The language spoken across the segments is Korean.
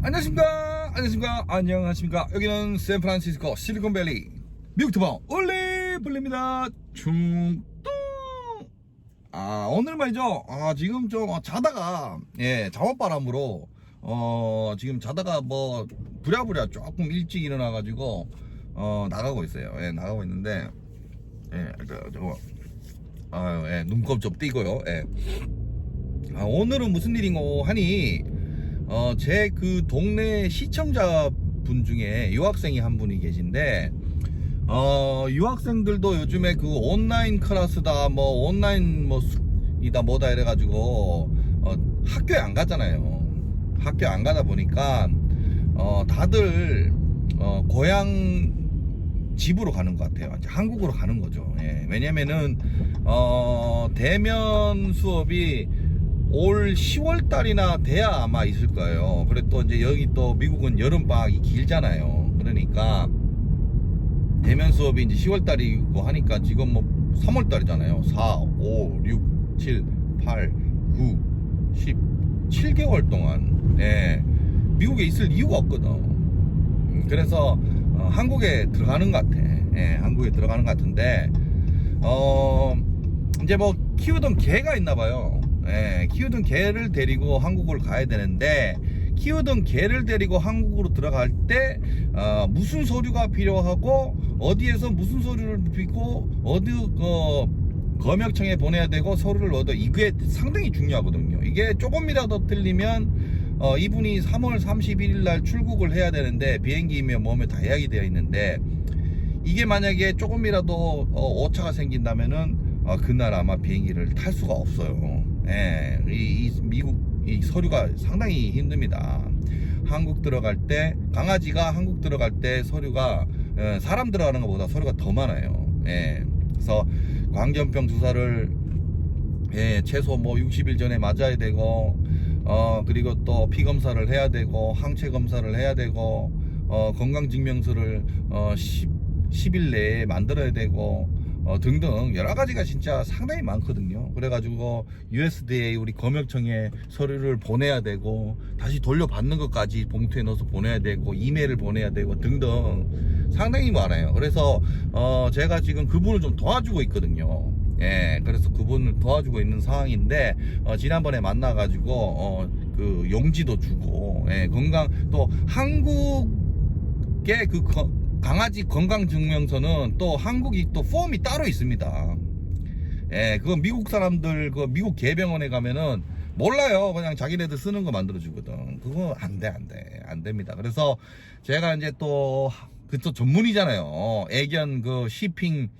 안녕하십니까? 안녕하십니까? 안녕하십니까? 여기는 샌프란시스코 실리콘밸리 미국 투방 올리블리입니다. 충동! 아 오늘 말이죠. 아 지금 좀 어, 자다가 예 잠옷바람으로 어 지금 자다가 뭐 부랴부랴 조금 일찍 일어나 가지고 어 나가고 있어요. 예 나가고 있는데 예 저, 저거 아유 예 눈곱 좀 띄고요. 예. 아, 오늘은 무슨 일인고 하니 어, 제 그 동네 시청자분 중에 유학생이 한 분이 계신데, 어, 유학생들도 요즘에 그 온라인 클래스다, 뭐, 온라인 뭐, 수- 이다 뭐다 이래가지고, 어, 학교에 안 가잖아요. 학교에 안 가다 보니까, 어, 다들, 어, 고향 집으로 가는 것 같아요. 한국으로 가는 거죠. 예. 왜냐면은, 어, 대면 수업이 올 10월 달이나 돼야 아마 있을 거예요. 그래 또 이제 여기 또 미국은 여름 방학이 길잖아요. 그러니까 대면 수업이 이제 10월 달이고 하니까 지금 뭐 3월 달이잖아요. 4, 5, 6, 7, 8, 9, 10, 7개월 동안 예, 미국에 있을 이유가 없거든. 음, 그래서 어, 한국에 들어가는 것 같아. 예, 한국에 들어가는 것 같은데 어 이제 뭐 키우던 개가 있나 봐요. 예, 키우던 개를 데리고 한국을 가야 되는데 키우던 개를 데리고 한국으로 들어갈 때 어, 무슨 서류가 필요하고 어디에서 무슨 서류를 빚고 어디 어, 검역청에 보내야 되고 서류를 얻어 이게 상당히 중요하거든요. 이게 조금이라도 틀리면 어, 이분이 3월 31일 날 출국을 해야 되는데 비행기며 뭐며 다 예약이 되어 있는데 이게 만약에 조금이라도 어, 오차가 생긴다면은 어, 그날 아마 비행기를 탈 수가 없어요. 예, 이, 이 미국 이 서류가 상당히 힘듭니다. 한국 들어갈 때 강아지가 한국 들어갈 때 서류가 어, 사람 들어가는 것보다 서류가 더 많아요. 예, 그래서 광견병 주사를 예, 최소 뭐 60일 전에 맞아야 되고, 어, 그리고 또 피 검사를 해야 되고, 항체 검사를 해야 되고, 어, 건강증명서를, 어, 10, 10일 내에 만들어야 되고, 어, 등등 여러 가지가 진짜 상당히 많거든요. 그래가지고 USDA 우리 검역청에 서류를 보내야 되고 다시 돌려받는 것까지 봉투에 넣어서 보내야 되고 이메일을 보내야 되고 등등 상당히 많아요. 그래서 어, 제가 지금 그분을 좀 도와주고 있거든요. 예, 그래서 그분을 도와주고 있는 상황인데 어, 지난번에 만나가지고 어, 그 용지도 주고 예, 건강 또 한국의 그 거- 강아지 건강증명서는 또 한국이 또 폼이 따로 있습니다. 예, 그거 미국 사람들 그 미국 개병원에 가면은 몰라요. 그냥 자기네들 쓰는 거 만들어 주거든. 그거 안 돼, 안 돼. 안 됩니다. 그래서 제가 이제 또 그또 전문이잖아요. 애견 그 시핑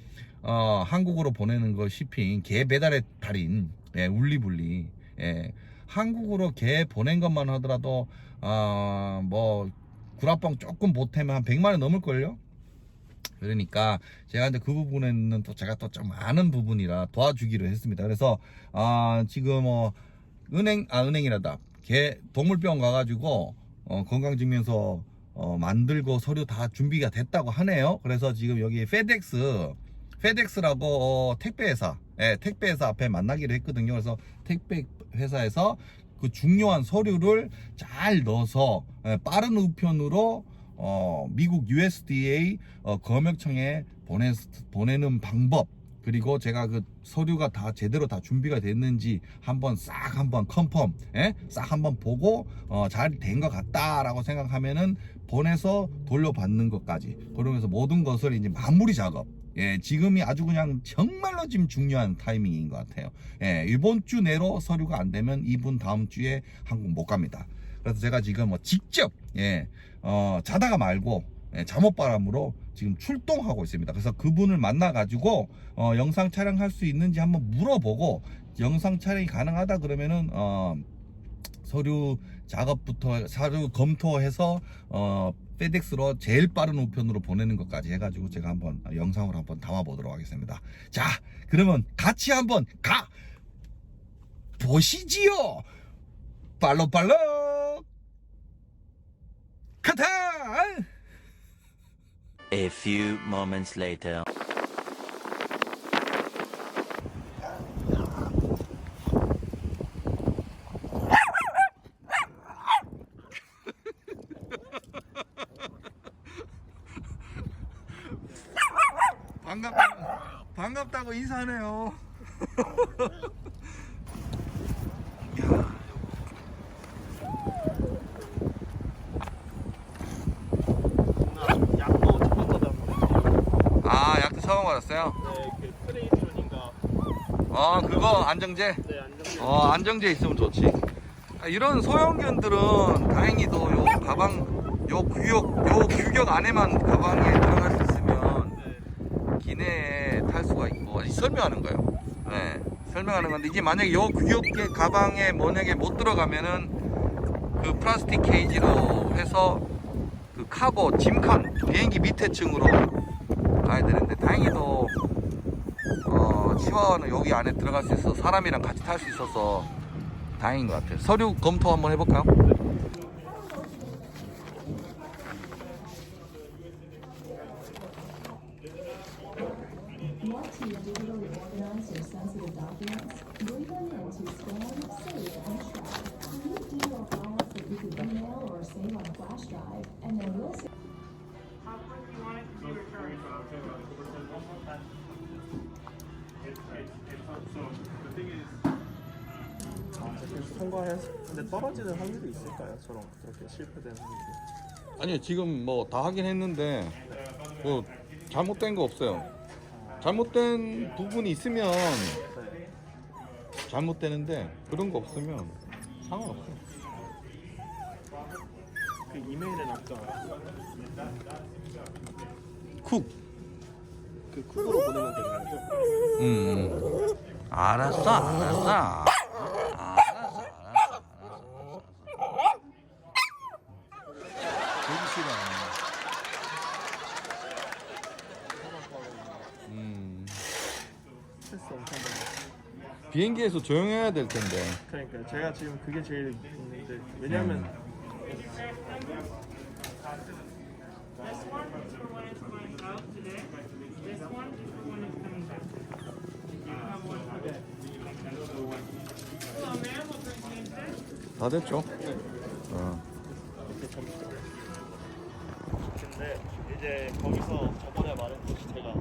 어 한국으로 보내는 거 시핑 개 배달의 달인 예, 울리불리 예. 한국으로 개 보낸 것만 하더라도 아뭐 구라뻥 조금 보태면 한 100만 원 넘을 걸요. 그러니까 제가 이제 그 부분에는 또 제가 또 좀 아는 부분이라 도와주기로 했습니다. 그래서 아 지금 뭐 은행 아 은행이라다 개 동물병원 가가지고 어, 건강증명서 어, 만들고 서류 다 준비가 됐다고 하네요. 그래서 지금 여기 페덱스 페덱스라고 어, 택배 회사 예, 택배 회사 앞에 만나기로 했거든요. 그래서 택배 회사에서 그 중요한 서류를 잘 넣어서 예, 빠른 우편으로 어, 미국 USDA 어, 검역청에 보내, 보내는 방법 그리고 제가 그 서류가 다 제대로 다 준비가 됐는지 한번 싹 한번 컨펌 예? 싹 한번 보고 어, 잘 된 것 같다라고 생각하면은 보내서 돌려받는 것까지 그러면서 모든 것을 이제 마무리 작업 예, 지금이 아주 그냥 정말로 지금 중요한 타이밍인 것 같아요. 예, 이번 주 내로 서류가 안 되면 이분 다음 주에 한국 못 갑니다. 그래서 제가 지금 뭐 직접 예, 어, 자다가 말고 예, 잠옷바람으로 지금 출동하고 있습니다. 그래서 그분을 만나 가지고 어, 영상 촬영할 수 있는지 한번 물어보고 영상 촬영이 가능하다 그러면은 어, 서류 작업부터 서류 검토해서 어 페덱스로 제일 빠른 우편으로 보내는 것까지 해가지고 제가 한번 영상으로 한번 담아 보도록 하겠습니다. 자, 그러면 같이 한번 가 보시지요. 빨로빨로 카타. A few moments later. 반갑다고 반갑다고 인사하네요. 오늘 약도 처음 받았거든요. 아 약도 처음 받았어요? 네, 그 트레이드론인가. 어 그거 안정제? 네, 안정된. 어 안정제 있으면 좋지. 아, 이런 소형견들은 다행히도 요 가방 요 규격 요 규격 안에만 가방에 들어갈 수 있으면 네. 기내에 탈 수가 있고 아니, 설명하는 거예요. 네, 설명하는 건데 이게 만약에 요 규격의 가방에 만약에 못 들어가면은 그 플라스틱 케이지로 해서 그 카고 짐칸 비행기 밑에 층으로 가야 되는데 다행히도 어 치와와는 여기 안에 들어갈 수 있어 서 사람이랑 같이 탈 수 있어서 다행인 것 같아요. 서류 검토 한번 해볼까요? 해서. 근데 떨어지는 확률이 있을까요? 저런 그렇게 실패되는 확률이. 아니요 지금 뭐 다 하긴 했는데 뭐 잘못된 거 없어요. 잘못된 부분이 있으면 네. 잘못되는데 그런 거 없으면 상관없어요. 그 이메일은 아까 쿡. 그 쿡으로 보내면 되는 거죠? 음. 알았어, 알았어. 알았어, 알았어, 알았어. 되게 싫어. 음. 스트레스 엄청 받아요. 비행기에서 조용해야 될 텐데. 그러니까 제가 지금 그게 제일 있는데 왜냐면 다 됐죠? 이제 거기서 저번에 말했듯이 제가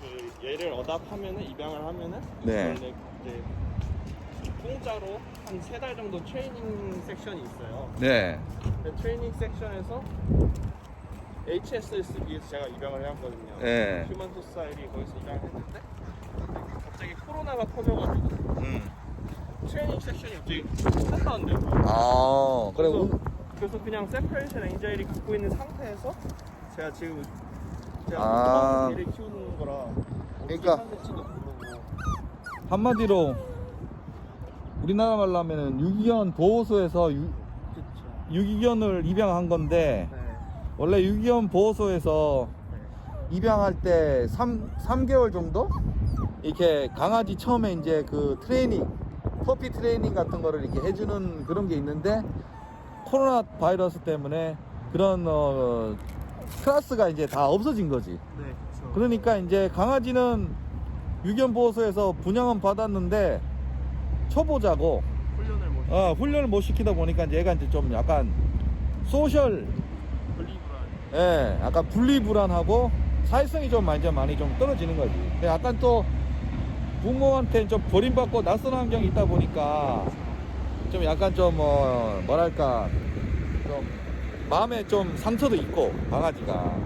그 얘를 어답하면은 입양을 하면은 네. 원래 이제 공짜로 한 세 달 정도 트레이닝 섹션이 있어요. 네. 그 트레이닝 섹션에서 위해서 제가 입양을 해왔거든요. 네. 휴먼 소사이리 거기서 입양을 했는데 갑자기 코로나가 터져가지고 음. 트레이닝 섹션이 갑자기 거예요. 아, 그래. 그래서, 우- 그래서 그냥 세퍼레이션 엔자일이 갖고 있는 상태에서 제가 지금 제가 아. 개를 키우는 거라 그러니까. 모르고 한마디로 우리나라 말로 하면은 유기견 보호소에서 유, 그쵸. 유기견을 입양한 건데 네. 원래 유기견 보호소에서 네. 입양할 때 3, 3개월 정도 이렇게 강아지 처음에 이제 그 트레이닝 퍼피 트레이닝 같은 거를 이렇게 해주는 그런 게 있는데 코로나 바이러스 때문에 그런 어, 클래스가 이제 다 없어진 거지 네, 그쵸. 그러니까 이제 강아지는 유기견 보호소에서 분양은 받았는데 초보자고 훈련을 못 어, 훈련을 못 시키다 보니까 이제 얘가 이제 좀 약간 소셜 분리불안. 예, 약간 분리불안하고 사회성이 좀 많이 좀 많이 좀 떨어지는 거지. 근데 약간 또 부모한테 좀 버림받고 낯선 환경이 있다 보니까 좀 약간 좀 뭐, 뭐랄까 좀 마음에 좀 상처도 있고 강아지가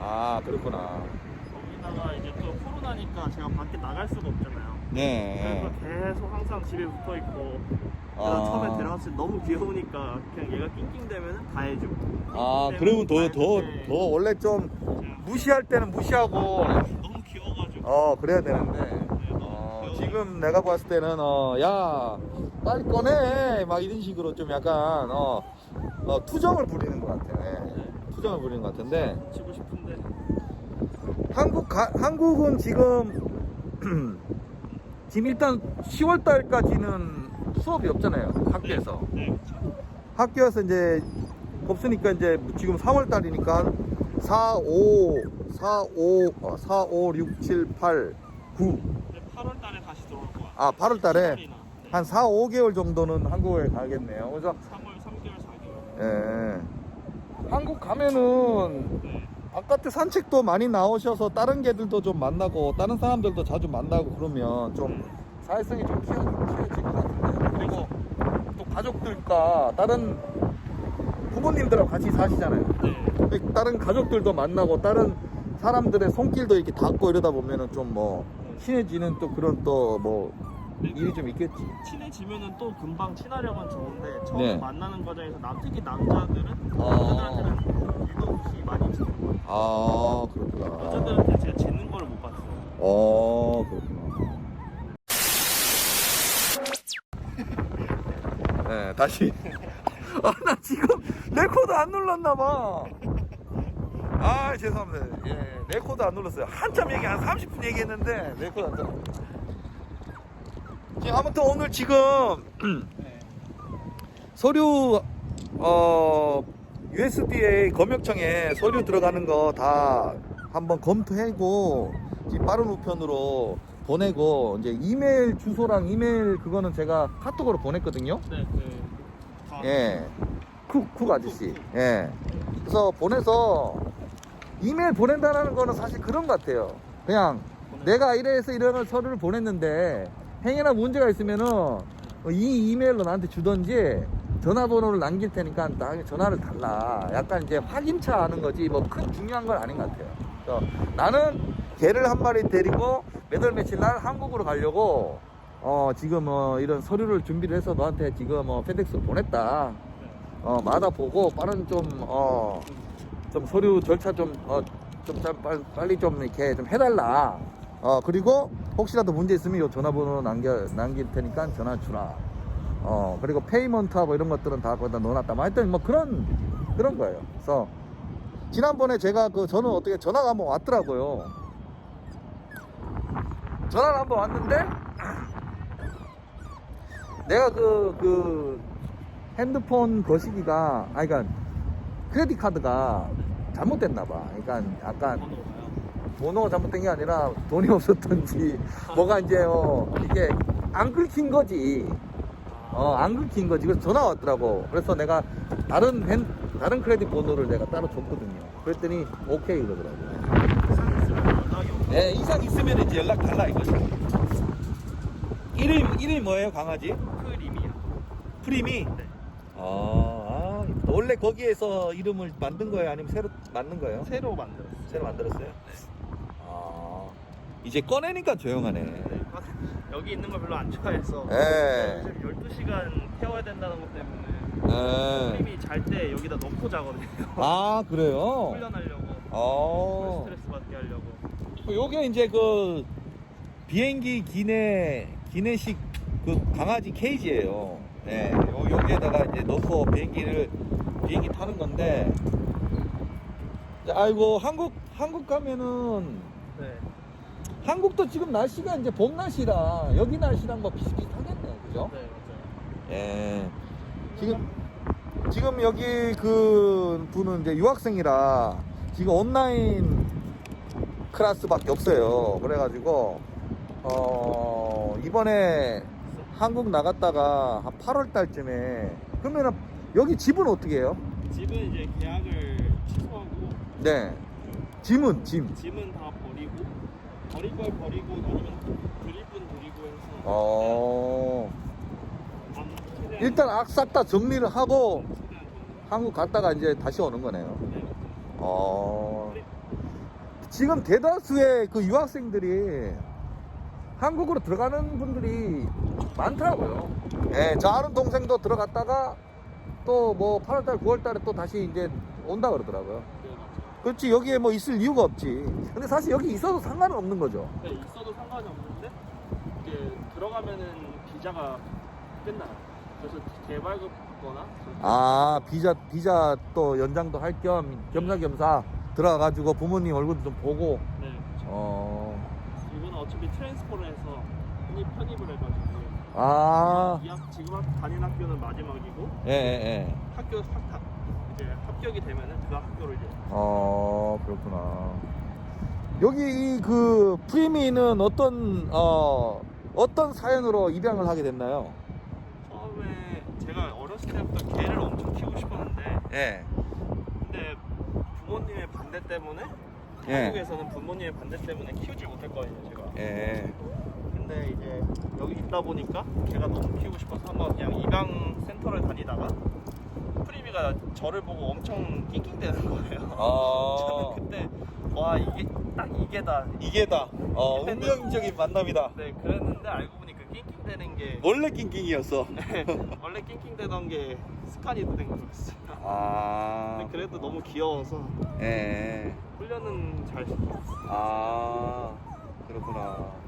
아 그렇구나. 거기다가 이제 또 코로나니까 제가 밖에 나갈 수가 없잖아요. 네. 그래서 계속 항상 집에 붙어 있고 아. 처음에 데려왔을 때 너무 귀여우니까 그냥 얘가 낑낑대면 다 해주고 아 그러면 더 더 더 원래 좀 무시할 때는 무시하고 너무 귀여워가지고 어 그래야 되는데 네, 어. 지금 내가 봤을 때는 어, 야 빨리 꺼내 막 이런 식으로 좀 약간 어, 어, 투정을 부리는 것 같아. 네. 투정을 부리는 것 같은데 치고 싶은데 한국 가, 한국은 지금 지금 일단 10월 달까지는 수업이 없잖아요 학교에서 네 그쵸 학교에서 이제 없으니까 이제 지금 3월 달이니까 4, 5, 4, 5, 어, 4, 5, 6, 7, 8, 9. 근데 8월 달에 아, 8월 달에 7월이나. 네. 한 4, 5개월 정도는 한국에 가겠네요. 그래서 3월 3개월 4개월 예. 한국 가면은 네. 바깥에 산책도 많이 나오셔서 다른 개들도 좀 만나고 다른 사람들도 자주 만나고 그러면 좀 사회성이 좀 키워, 키워질 것 같은데 그리고 또 가족들과 다른 부모님들하고 같이 사시잖아요 네. 다른 가족들도 만나고 다른 사람들의 손길도 이렇게 닿고 이러다 보면은 좀뭐 친해지는 또 그런 또 뭐 일이 좀 있겠지 친해지면은 또 금방 친하려면 좋은데 처음 네. 만나는 과정에서 남 특히 남자들은 아. 여자들한테는 유독 히 많이 짖는 거예요. 아 그렇구나 여자들한테 제가 짖는 걸 못 봤어요. 어 그렇구나. 네 다시. 아 나 지금 레코드 안 눌렀나 봐. 아 죄송합니다. 예 레코드 안 눌렀어요. 한참 얘기 한 30분 얘기했는데 레코드 안 눌렀어요. 지금 아무튼 오늘 지금 네. 서류 어 USDA 검역청에 서류 들어가는 거 다 한번 검토하고 빠른 우편으로 보내고 이제 이메일 주소랑 이메일 그거는 제가 카톡으로 보냈거든요. 네, 그 다. 예. 쿡, 쿡 아저씨. 예. 그래서 보내서 이메일 보낸다는 거는 사실 그런 것 같아요. 그냥 내가 이래서 이런 서류를 보냈는데 행여나 문제가 있으면은 이 이메일로 나한테 주던지 전화번호를 남길 테니까 나에게 전화를 달라. 약간 이제 확인차 하는 거지 뭐 큰 중요한 건 아닌 것 같아요. 나는 개를 한 마리 데리고 몇월 며칠 날 한국으로 가려고 어 지금 어 이런 서류를 준비를 해서 너한테 지금 어 페덱스로 보냈다. 어 마다 보고 빠른 좀어 좀 서류 절차 좀 어 좀 빨리, 빨리 좀 이렇게 좀 해달라. 어 그리고 혹시라도 문제 있으면 요 전화번호 남겨 남길 테니까 전화 주라. 어 그리고 페이먼트하고 이런 것들은 다 거기다 넣어놨다. 뭐 하여튼 뭐 그런 그런 거예요. 그래서 지난번에 제가 그 저는 어떻게 전화가 한번 왔더라고요. 전화가 한번 왔는데 내가 그, 그, 핸드폰 거시기가, 아, 그니까, 크레딧 카드가 잘못됐나 봐. 그러니까, 약간. 번호가 잘못된 게 아니라 돈이 없었던지, 뭐가 이제, 어, 이게 안 긁힌 거지. 어, 안 긁힌 거지. 그래서 전화 왔더라고. 그래서 내가 다른 핸, 다른 크레딧 번호를 내가 따로 줬거든요. 그랬더니, 오케이 그러더라고. 이상 있으면 연락이 오고 네, 이상 있으면 이제 연락 달라 이거죠. 이름, 이름이 뭐예요, 강아지? 크림이요. 프리미? 네. 아, 아, 원래 거기에서 이름을 만든 거예요? 아니면 새로 만든 거예요? 새로 만들었어요. 새로 만들었어요? 아, 이제 꺼내니까 조용하네. 네. 여기 있는 걸 별로 안 좋아해서 예. 요즘 12시간 태워야 된다는 것 때문에 예. 크림이 잘 때 여기다 넣고 자거든요. 아, 그래요? 훈련하려고 어. 스트레스 받게 하려고. 요게 이제 그 비행기 기내 기내식 그 강아지 케이지예요. 네, 요 여기에다가 이제 넣고 비행기를 비행기 타는 건데. 아이고 한국 한국 가면은 네. 한국도 지금 날씨가 이제 봄 날씨라 여기 날씨랑 뭐 비슷비슷하겠네요, 그죠? 네 맞아요. 예. 지금 지금 여기 그 분은 이제 유학생이라 지금 온라인 클래스밖에 없어요. 그래가지고 어 이번에 한국 나갔다가 한 8월 달쯤에 그러면은 여기 집은 어떻게 해요? 집은 이제 계약을 취소하고 네. 짐은 짐. 짐은 다 버리고 버릴 걸 버리고 아니면 드릴 분 드리고 해서 어 안 최대한 일단 싹 다 정리를 하고 최대한 좀- 한국 갔다가 이제 다시 오는 거네요. 네. 어. 지금 대다수의 그 유학생들이 한국으로 들어가는 분들이 많더라고요. 예, 저 아는 동생도 들어갔다가 또 뭐 8월달, 9월달에 또 다시 이제 온다 그러더라고요. 그렇지, 여기에 뭐 있을 이유가 없지. 근데 사실 여기 있어도 상관은 없는 거죠. 네, 있어도 상관이 없는데 이제 들어가면은 비자가 끝나요. 그래서 개발급 받거나 아, 비자, 비자 또 연장도 할 겸 겸사겸사 들어가가지고 부모님 얼굴도 좀 보고, 네. 그렇죠. 어, 이거는 어차피 트랜스퍼를 해서 편입 편입을 해가지고 아, 이 학, 지금 학- 다니는 학교는 마지막이고 예, 예, 예. 학교 학, 다, 이제 합격이 되면은 그 학교를 이제 어 그렇구나. 여기 이 그 프리미는 어떤 어 어떤 사연으로 입양을 하게 됐나요? 처음에 제가 어렸을 때부터 개를 엄청 키우고 싶었는데 예. 근데 부모님의 반대 때문에 예. 한국에서는 부모님의 반대 때문에 키우질 못했거든요 제가 예. 근데 이제 여기 있다 보니까 걔가 너무 키우고 싶어서 한번 그냥 입양 센터를 다니다가 프리미가 저를 보고 엄청 낑낑대는 거예요 아. 저는 그때 와 이게 딱 이게다 이게다. 어, 운명적인 만남이다. 네 그랬는데 알고 보니 그 낑낑대는 게 원래 낑낑이었어. 원래 낑낑대던 게 습관이 된 거였어요 아. 근데 그래도 너무 귀여워서 예. 훈련은 잘 시켰어요 아. 그렇구나.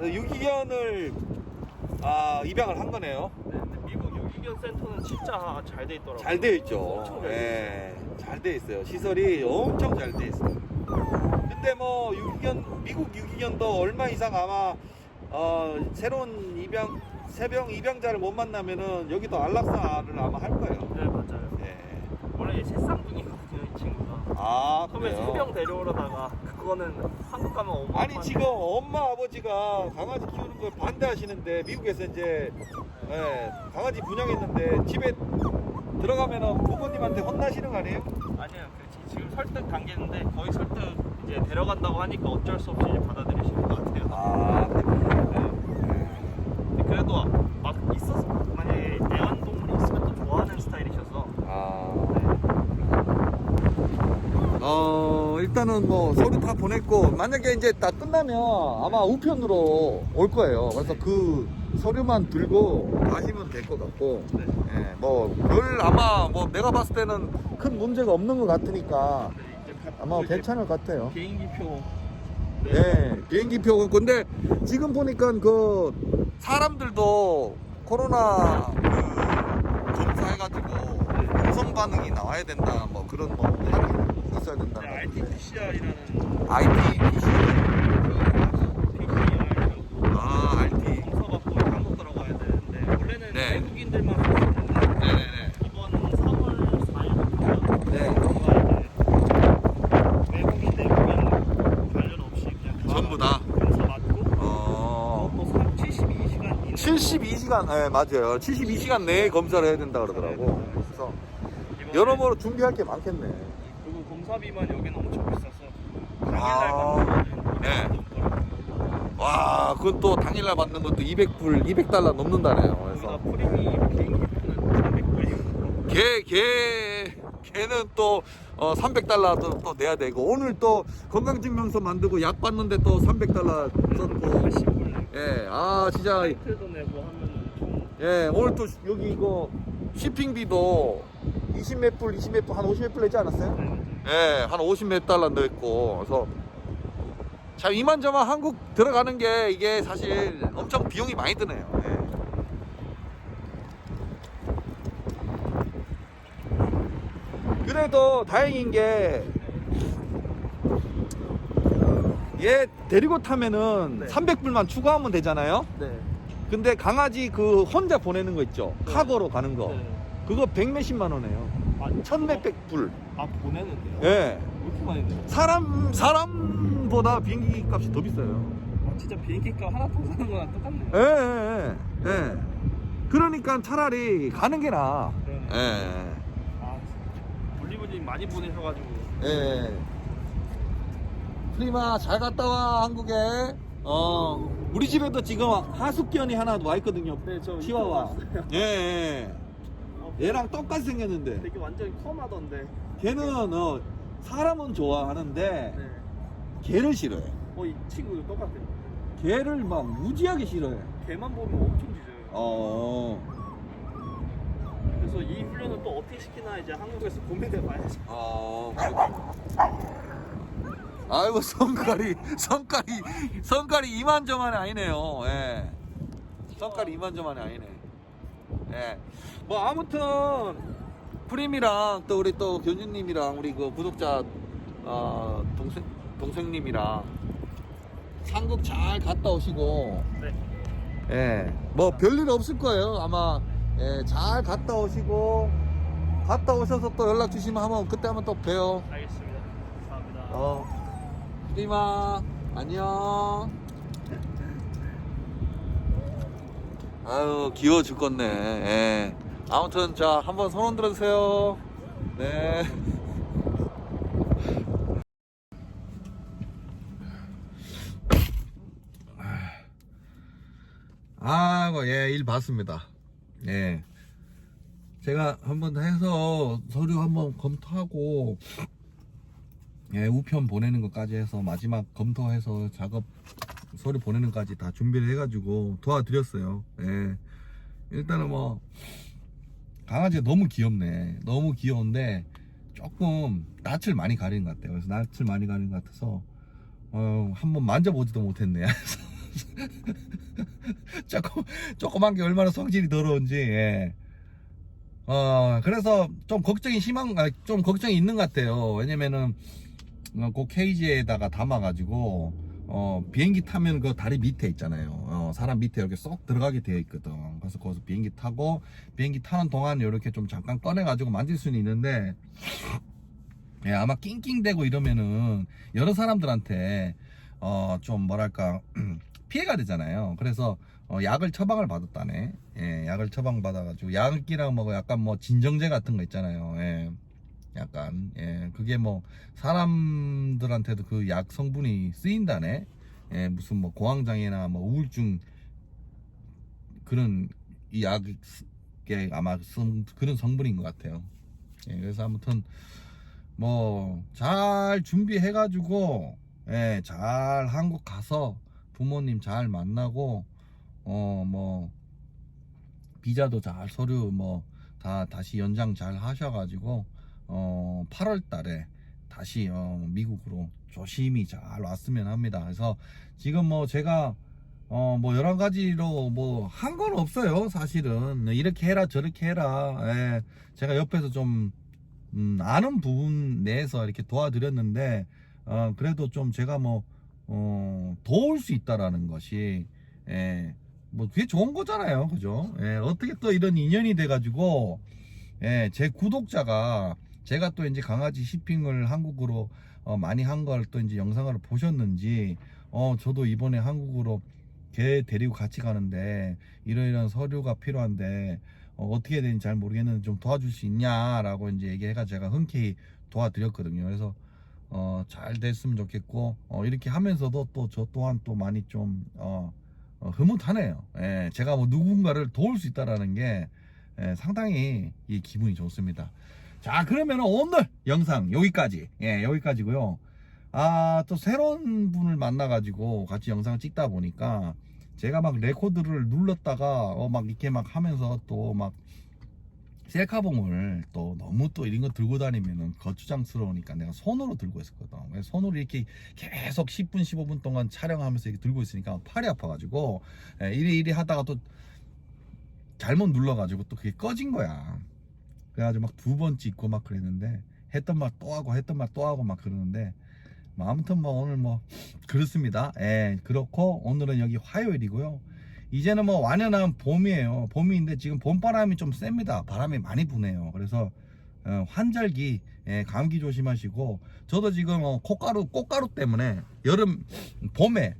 유기견을 아, 입양을 한 거네요. 네, 근데 미국 유기견 센터는 진짜 잘 돼 있더라고요 잘 되어 있죠. 엄청 잘 예. 잘 되어 있어요. 시설이 엄청 잘 되어 있어요. 근데 뭐 유기견 미국 유기견도 얼마 이상 아마 어, 새로운 입양 새병 입양자를 못 만나면은 여기도 안락사를 아마 할 거예요. 네 맞아요 예. 원래 새쌍둥이거든요 이 친구가 아, 처음에 그래요? 세병 데려오려다가 그거는 한국 가면 어마 아니 지금 엄마 아버지가 강아지 키우는 걸 반대하시는데 미국에서 이제 예, 강아지 분양했는데 집에 들어가면은 부모님한테 혼나시는 거 아니에요? 아니에요. 그 지- 지금 설득 단계인데 거의 설득 이제 데려간다고 하니까 어쩔 수 없이 이제 받아들이시는 것 같아요. 아, 근데 그래도 막 있었어. 만약에 애완동물이 있으면 또 좋아하는 스타일이셔서 아. 어, 일단은 뭐 서류 다 보냈고, 만약에 이제 다 끝나면 아마 우편으로 올 거예요. 그래서 그 서류만 들고 가시면 될 것 같고, 네. 예, 뭐, 별 아마 뭐 내가 봤을 때는 큰 문제가 없는 것 같으니까 아마 괜찮을 것 같아요. 비행기표 예, 비행기표. 근데 지금 보니까 그 사람들도 코로나 그 검사해가지고 음성 반응이 나와야 된다. 뭐 그런 뭐 있어야 된다. 네, RT-PCR이라는 IT, 아 RT. 검사 받고 한국 들어가야 되는데 원래는 네. 외국인들만 했었는데 네네네. 이번은 3월 4일부터 네. 뭔가 이제 외국인 내국인 관련 없이 그냥 전부 다? 검사 받고 어. 그것도 72시간 이내 72시간, 네, 맞아요. 72시간 내에 검사를 해야 된다 그러더라고. 그래서 여러모로 준비할 게 많겠네. 검사비만 여기는 엄청 비싸서 당일날 아. 받는 거는 네. 와, 그건 또 당일날 받는 것도 200불, 200달러 넘는다네요. 거기다 그래서. 프리미 비행기 표는 300불이고 걔, 걔, 걔는 또 어, 300달러 또 내야 되고. 오늘 또 건강증명서 만들고 약 받는데 또 300달러 썼고. 80불 내고. 예, 아 진짜. 사이트도 내고 하면은 좀 예, 오늘 또 여기 이거 쇼핑비도 20몇 불, 20몇 불, 한 50몇 불 내지 않았어요? 네, 예, 한50몇 달러 넣었고 그래서 참 이만저만 한국 들어가는 게 이게 사실 엄청 비용이 많이 드네요. 예. 그래도 다행인 게 얘 데리고 타면은 네. 300불만 추가하면 되잖아요. 네. 근데 강아지 그 혼자 보내는 거 있죠. 네. 카고로 가는 거. 네. 그거 백 몇십만 원이에요. 아, 천 몇백 불. 아 보내는데요? 예. 왜 이렇게 많이 내요? 사람 사람보다 비행기 값이 더 비싸요. 아 진짜 비행기 값 하나 더 사는 거랑 똑같네요 예, 예, 예. 예. 그러니까 차라리 가는 게 나아. 그러네. 예. 아 올리브님 많이 보내셔가지고 예. 프리마 잘 갔다 와 한국에. 어. 우리 집에도 지금 하숙견이 하나 와 있거든요. 네, 저 치와와. 봤어요. 예, 예. 어, 얘랑 똑같이 생겼는데. 되게 완전히 컴하던데 걔는 어 사람은 좋아하는데 네. 개를 싫어해. 어 이 친구도 똑같아요 개를 막 무지하게 싫어해. 걔만 보면 엄청 짖어요 어. 그래서 이 훈련을 또 어떻게 시키나 이제 한국에서 고민해 봐야지 어. 아이고 성깔이 성깔이 성깔이 이만저만이 아니네요. 예. 성깔이 이만저만이 아니네. 예. 뭐 아무튼 프림이랑 또 우리 또 교주님이랑 우리 그 구독자 어, 동생 동생님이랑 한국 잘 갔다 오시고 네 예, 뭐 별일 없을 거예요. 아마 예, 잘 갔다 오시고 갔다 오셔서 또 연락 주시면 한번 그때 한번 또 봬요. 알겠습니다 감사합니다 어, 프리마 안녕. 아유 귀여워 죽겠네. 예. 아무튼 자 한번 선언 들어주세요. 네. 뭐, 아이고 예일 봤습니다. 예. 제가 한번 해서 서류 한번 검토하고 예 우편 보내는 것까지 해서 마지막 검토해서 작업 서류 보내는 것까지 다 준비를 해가지고 도와드렸어요. 예. 일단은 뭐 강아지가 너무 귀엽네. 너무 귀여운데 조금 낯을 많이 가리는 것 같아요. 그래서 낯을 많이 가리는 것 같아서 어, 한번 만져보지도 못했네. 조금 조그만 게 얼마나 성질이 더러운지. 예. 어 그래서 좀 걱정이 심한 아, 좀 걱정이 있는 것 같아요. 왜냐면은 어, 그 케이지에다가 담아가지고 어 비행기 타면 그 다리 밑에 있잖아요. 어, 사람 밑에 이렇게 쏙 들어가게 되어 있거든. 그래서 거기서 비행기 타고 비행기 타는 동안 이렇게 좀 잠깐 꺼내가지고 만질 수는 있는데 예, 아마 낑낑대고 이러면은 여러 사람들한테 어 좀 뭐랄까 피해가 되잖아요. 그래서 어, 약을 처방을 받았다네. 예, 약을 처방 받아가지고 약이랑 뭐 약간 뭐 진정제 같은 거 있잖아요. 예, 약간 예, 그게 뭐 사람들한테도 그 약 성분이 쓰인다네. 예, 무슨 뭐 고황장애나 뭐 우울증 그런 이 약에 아마 성, 그런 성분인 것 같아요. 예, 그래서 아무튼 뭐 잘 준비해 가지고 예, 잘 한국 가서 부모님 잘 만나고 어 뭐 비자도 잘 서류 뭐 다 다시 연장 잘 하셔가지고 어 8월 달에 다시 어 미국으로 조심히 잘 왔으면 합니다. 그래서 지금 뭐 제가 어 뭐 여러 가지로 뭐 한 건 없어요 사실은 이렇게 해라 저렇게 해라 예, 제가 옆에서 좀 음, 아는 부분 내에서 이렇게 도와드렸는데 어, 그래도 좀 제가 뭐 어, 도울 수 있다라는 것이 예, 뭐 그게 좋은 거잖아요, 그죠? 예, 어떻게 또 이런 인연이 돼 가지고 예, 제 구독자가 제가 또 이제 강아지 쇼핑을 한국으로 어, 많이 한 걸 또 이제 영상을 보셨는지 어 저도 이번에 한국으로 개 데리고 같이 가는데 이러이러한 서류가 필요한데 어, 어떻게 해야 되는지 잘 모르겠는데 좀 도와줄 수 있냐라고 이제 얘기해가 제가 흔쾌히 도와드렸거든요. 그래서 어, 잘 됐으면 좋겠고 어, 이렇게 하면서도 또 저 또한 또 많이 좀 어, 어, 흐뭇하네요. 예, 제가 뭐 누군가를 도울 수 있다라는 게 예, 상당히 이 기분이 좋습니다. 자 그러면 오늘 영상 여기까지 예 여기까지고요. 아 또 새로운 분을 만나 가지고 같이 영상을 찍다 보니까 제가 막 레코드를 눌렀다가 어, 막 이렇게 막 하면서 또 막 셀카봉을 또 너무 또 이런 거 들고 다니면은 거추장스러우니까 내가 손으로 들고 있었거든. 손으로 이렇게 계속 10분 15분 동안 촬영하면서 이렇게 들고 있으니까 팔이 아파가지고 예, 이리 이리 하다가 또 잘못 눌러가지고 또 그게 꺼진 거야. 그래가지고 막 두 번 찍고 막 그랬는데 했던 말 또 하고 했던 말 또 하고 막 그러는데 뭐 아무튼 뭐 오늘 뭐 그렇습니다. 예, 그렇고 오늘은 여기 화요일이고요. 이제는 뭐 완연한 봄이에요. 봄인데 지금 봄바람이 좀 셉니다. 바람이 많이 부네요. 그래서 어, 환절기, 예, 감기 조심하시고 저도 지금 어, 콧가루 꽃가루 때문에 여름 봄에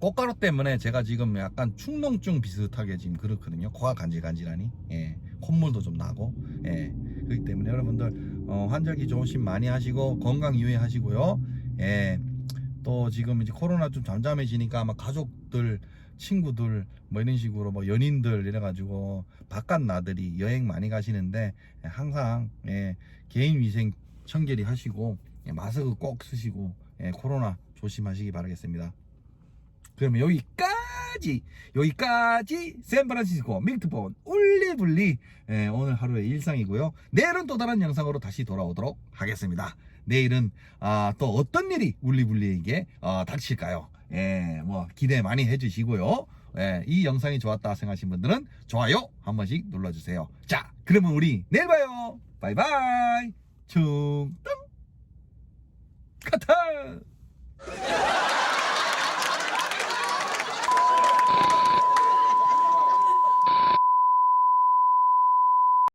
꽃가루 때문에 제가 지금 약간 축농증 비슷하게 지금 그렇거든요. 코가 간질간질하니, 예, 콧물도 좀 나고, 예, 그렇기 때문에 여러분들 어, 환절기 조심 많이 하시고 건강 유의하시고요. 예, 또 지금 이제 코로나 좀 잠잠해지니까 아마 가족들, 친구들 뭐 이런 식으로 뭐 연인들 이래가지고 바깥 나들이 여행 많이 가시는데 예, 항상 예, 개인 위생 청결히 하시고 예, 마스크 꼭 쓰시고 예, 코로나 조심하시기 바라겠습니다. 그러면 여기까지 여기까지 샌프란시스코 밀트본 울리블리 예, 오늘 하루의 일상이고요. 내일은 또 다른 영상으로 다시 돌아오도록 하겠습니다. 내일은 아, 또 어떤 일이 울리블리에게 어, 닥칠까요? 예, 뭐 기대 많이 해주시고요. 예, 이 영상이 좋았다 생각하신 분들은 좋아요 한 번씩 눌러주세요. 자, 그러면 우리 내일 봐요. 바이바이. 충땅 카타.